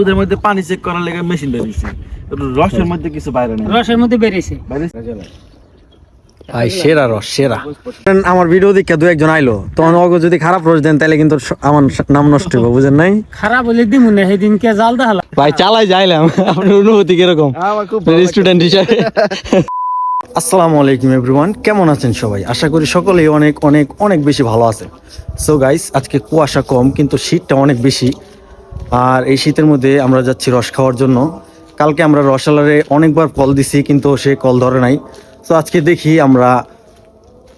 দুধের মধ্যে পানি চেক করার লেগে মেশিন বেরিয়েছে রসের মধ্যে কিছু বাইরে নেই। রসের মধ্যে বেরিয়েছে ভাই সেরা রস সেরা। আমার ভিডিও দেখে দু একজন আইলো। তখন ওকে যদি খারাপ রস দেন তাহলে কিন্তু আমার নাম নষ্ট হবে বুঝেন নাই? খারাপ হলে দিমু না সেদিনকে জাল দেখালাম। ভাই চালাই যাইলাম। আপনার অনুভূতি কীরকম? স্টুডেন্ট হিসাবে। আসসালামু আলাইকুম এভরিওয়ান কেমন আছেন সবাই? আশা করি সকলেই অনেক অনেক অনেক বেশি ভালো আছেন। সো গাইস আজকে কুয়াশা কম কিন্তু শীতটা অনেক বেশি। আর এই শীতের মধ্যে আমরা যাচ্ছি রস খাওয়ার জন্য। কালকে আমরা রসালারে অনেকবার কল দিছি কিন্তু সে কল ধরে নাই। তো আজকে দেখি আমরা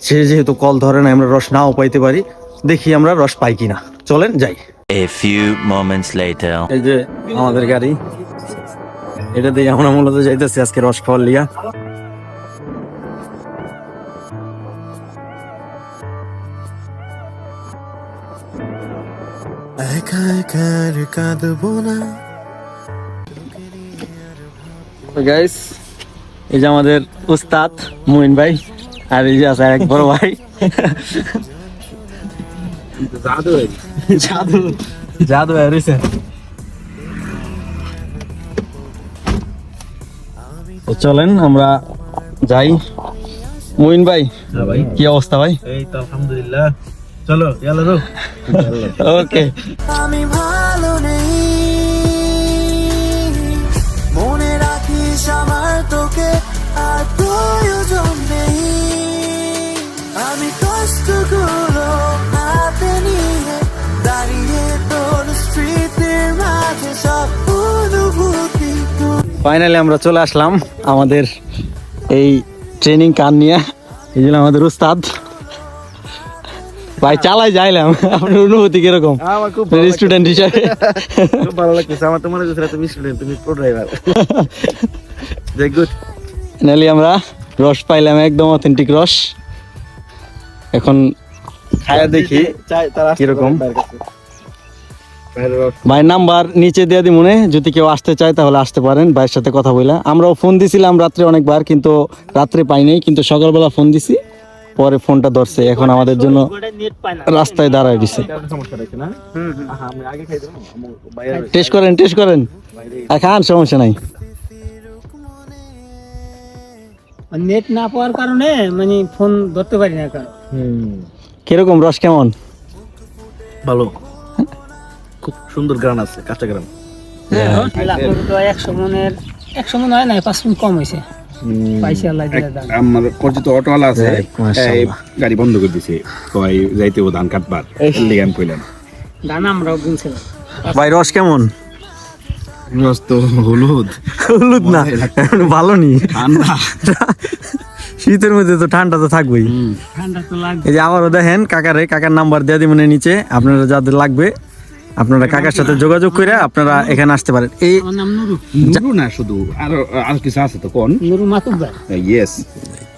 সে যেহেতু কল ধরে নাই আমরা রস নাও পাইতে পারি। দেখি আমরা রস পাই কিনা। চলেন যাই। A few moments later. এই যে আমাদের গাড়ি। এটা দিয়ে আমরা মূলত যাইতেছি আজকে রস খাওয়ার লিয়া। গাইস এই যে আমাদের উস্তাদ মুইন ভাই আর এই যে আছে এক বড় ভাই। জাদু জাদু। রয়েছে। তো চলেন আমরা যাই। মুইন ভাই হ্যাঁ ভাই। কি অবস্থা ভাই? এই তো আলহামদুলিল্লাহ। চলো ইয়ালা রো ওকে। আমি ভালো নেই। মনে রাখিস আমার তোকে আর প্রয়োজন নেই। আমি কষ্টগুলো হাতে নিয়ে দাঁড়িয়ে তোর স্মৃতির মাঝে সব অনুভূতি ফাইনালি আমরা চলে আসলাম আমাদের এই ট্রেনিং কার নিয়ে। এই জন্য আমাদের উস্তাদ। ভাই চালাই যাইলাম। আপনার অনুভূতি কীরকম? স্টুডেন্ট হিসাবে। খুব ভালো লাগতেছে। আমার তো মনে হচ্ছে তুমি স্টুডেন্ট তুমি প্রো ড্রাইভার গুড ফাইনালি আমরা রস পাইলাম একদম অথেন্টিক রস। এখন খায়া দেখি কীরকম? ভাই নাম্বার নিচে দিয়ে দিই মনে। যদি কেউ আসতে চায় তাহলে আসতে পারেন। ভাইয়ের সাথে কথা বলে আমরাও ফোন দিছিলাম রাত্রে অনেকবার কিন্তু রাত্রে পাইনি। কিন্তু সকালবেলা ফোন দিছি। পরে ফোনটা ধরছে এখন আমাদের জন্য নেট না রাস্তায় দাঁড়ায় দিছে। টেস্ট করেন টেস্ট করেন। আর খান সমস্যা নাই। নেট না পাওয়ার কারণে মানে ফোন ধরতে পারি না কারণ কীরকম রস কেমন? ভালো। খুব সুন্দর গ্রান আছে কাঁচা গ্রান। একশো মনের একশো মন হয় না পাঁচ মিনিট কম হয়েছে। পাইছি আল্লাহ দিলে আমার পরিচিত অটোওয়ালা আছে এই, মাশাআল্লাহ। এই গাড়ি বন্ধ করে দিছে কয় যাইতে ও ধান কাটবার। কইলাম আমরাও ভাই রস কেমন? রস তো হলুদ। হলুদ না ভালো নি। ঠান্ডা শীতের মধ্যে তো ঠান্ডা তো থাকবেই। ঠান্ডা তো লাগবে। এই যে আবারও দেখেন কাকারে কাকার নাম্বার দিয়ে দিবেন নিচে। আপনারা যাদের লাগবে আপনারা কাকার সাথে যোগাযোগ করে আপনারা এখানে আসতে পারেন। এই নুরু। নুরু না শুধু আর আর কিছু আছে তো কোন? নুরু মাতুব ইয়েস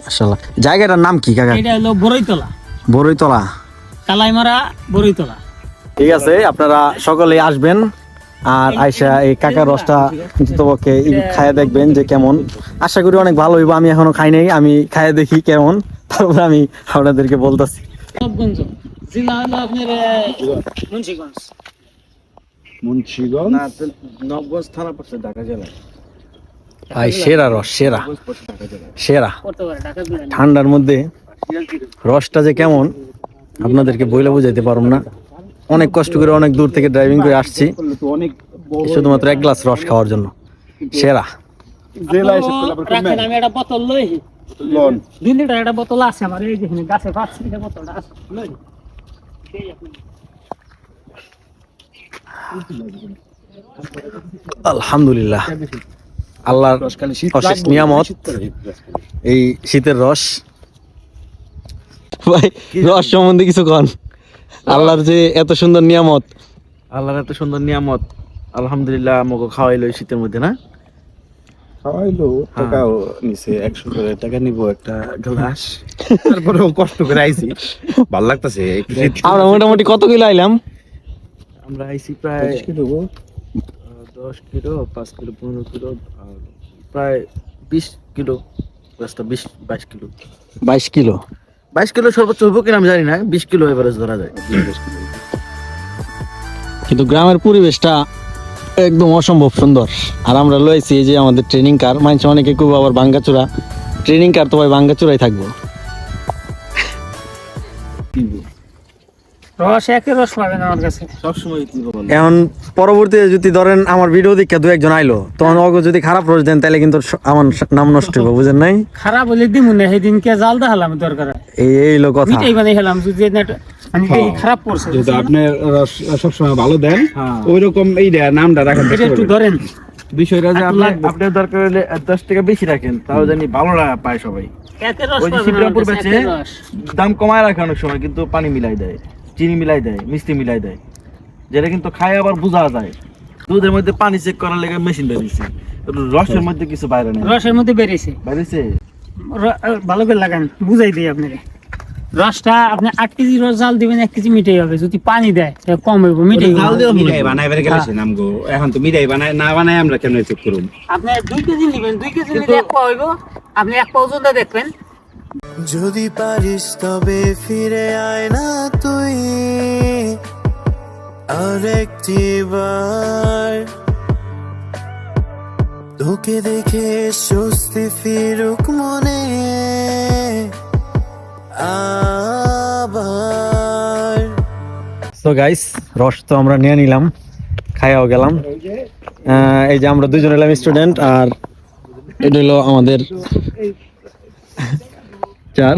মাশাআল্লাহ। জায়গাটার নাম কি কাকা? এটা হলো বড়ইতলা বড়ইতলা কালাইমারা বড়ইতলা ঠিক আছে আপনারা সকলে আসবেন আর আয়সা এই কাকার রসটা অন্ততপক্ষে খায় দেখবেন যে কেমন। আশা করি অনেক ভালো হইব আমি এখনও খাই নাই আমি খায় দেখি কেমন। তারপর আমি আপনাদেরকে বলতেছি। জেলা হলো আপনার মুন্সিগঞ্জ। মুন্সিগঞ্জ? না নবগঞ্জ থানা পড়ছে ঢাকা জেলা ভাই সেরা রস সেরা। সেরা। করতে পারে ঢাকা জেলা ঠান্ডার মধ্যে রসটা যে কেমন আপনাদেরকে বইলে বুঝাইতে পারব না। অনেক কষ্ট করে অনেক দূর থেকে ড্রাইভিং করে আসছি। অনেক শুধুমাত্র এক গ্লাস রস খাওয়ার জন্য। সেরা। বোতল দুই লিটার একটা বোতল আছে আমার এই দেখুন গাছে পাচ্ছি বোতলটা আছে। আলহামদুলিল্লাহ। আল্লাহর অশেষ নিয়ামত এই শীতের রস। ভাই রস সম্বন্ধে কিছু কন। আল্লাহর যে এত সুন্দর নিয়ামত। আল্লাহর এত সুন্দর নিয়ামত আলহামদুলিল্লাহ আমাকে খাওয়াইলো এই শীতের মধ্যে না? খাওয়াইলো টাকাও নিছে একশো করে টাকা নিব একটা গ্লাস। তারপরে কষ্ট করে আইছি। ভালো লাগতেছে আমরা মোটামুটি কত কিলো আইলাম? আমরা আইছি প্রায় আহ, দশ কিলো পাঁচ কিলো পনেরো কিলো প্রায় বিশ কিলো রাস্তা বিশ বাইশ কিলো। বাইশ কিলো? বাইশ কিলো সর্বোচ্চ হইব কিনা আমি জানি না বিশ কিলো এভারেজ ধরা যায়। কিন্তু গ্রামের পরিবেশটা একদম অসম্ভব সুন্দর। আর আমরা লয়েছি এই যে আমাদের ট্রেনিং কার মানুষ অনেকে খুব আবার বাঙ্গাচুরা ট্রেনিং কার তো ভাই বাঙ্গাচুরাই থাকব। রস একে রস পাবেন আমার কাছে। সবসময় এখন পরবর্তীতে যদি ধরেন আমার ভিডিও দেখে দু একজন আইলো তখন অগ যদি খারাপ রোজ দেন তাহলে কিন্তু আমার নাম নষ্ট হবে বুঝেন নাই? খারাপ হলে দিমু না সেদিনকে জাল দেখালাম দরকার। এই এই হলো কথা। মিঠাই বানাই খেলাম যদি না- মানে এই খারাপ করছে যেহেতু আপনি রস সবসময় ভালো দেন হ্যাঁ। এই নামটা একটু ধরেন। বিষয়টা যে আপনি আপনার দরকার হলে দশ টাকা বেশি রাখেন তাও জানি ভালো লাগা পায় সবাই। দাম কমায় রাখে অনেক সময় কিন্তু পানি মিলাই দেয়। চিনি মিলাই দেয় মিষ্টি মিলাই দেয় যেটা কিন্তু খায় আবার বোঝা যায়। দুধের মধ্যে পানি চেক করার লেগে মেশিন বেরিয়েছে। রসের মধ্যে কিছু বাইরে নেই। রসের মধ্যে বেরিয়েছে। র- ভালো করে লাগান বুঝাই দিই আপনাকে। রসটা আপনি আট কেজি রস জাল দিবেন এক কেজি মিঠাই হবে। যদি পানি দেয় কম হইব মিঠাই জাল দিও মিঠাই বানাইবার গেলে নাম গো। এখন তো মিঠাই বানাই না বানাই আমরা কেমনে চেক করুম? আপনি দুই কেজি নেবেন দুই কেজি নিলে এক পাওয়া হইব। আপনি এক ওজনটা দেখবেন। যদি পারিস তবে ফিরে আয় না। আরেকটি বার তোকে দেখে স্বস্তি ফিরুক মনে। আবার। তো গাইস রস তো আমরা নিয়ে নিলাম, খাইয়াও গেলাম। এই যে আমরা দুজন এলাম স্টুডেন্ট আর এটা হলো আমাদের চার।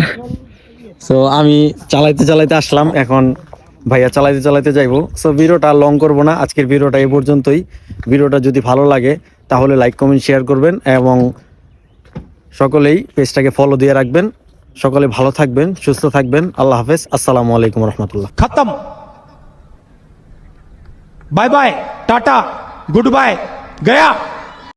সো আমি চালাইতে চালাইতে আসলাম, এখন ভাইয়া চালাইতে চালাইতে যাইবো। সো ভিডিওটা লং করব না। আজকের ভিডিওটা এ পর্যন্তই। ভিডিওটা যদি ভালো লাগে, তাহলে লাইক কমেন্ট শেয়ার করবেন এবং সকলেই পেজটাকে ফলো দিয়ে রাখবেন। সকলে ভালো থাকবেন, সুস্থ থাকবেন। আল্লাহ হাফেজ। আসসালামু আলাইকুম রহমতুল্লাহ। খাতাম। Bye bye tata good bye Gaya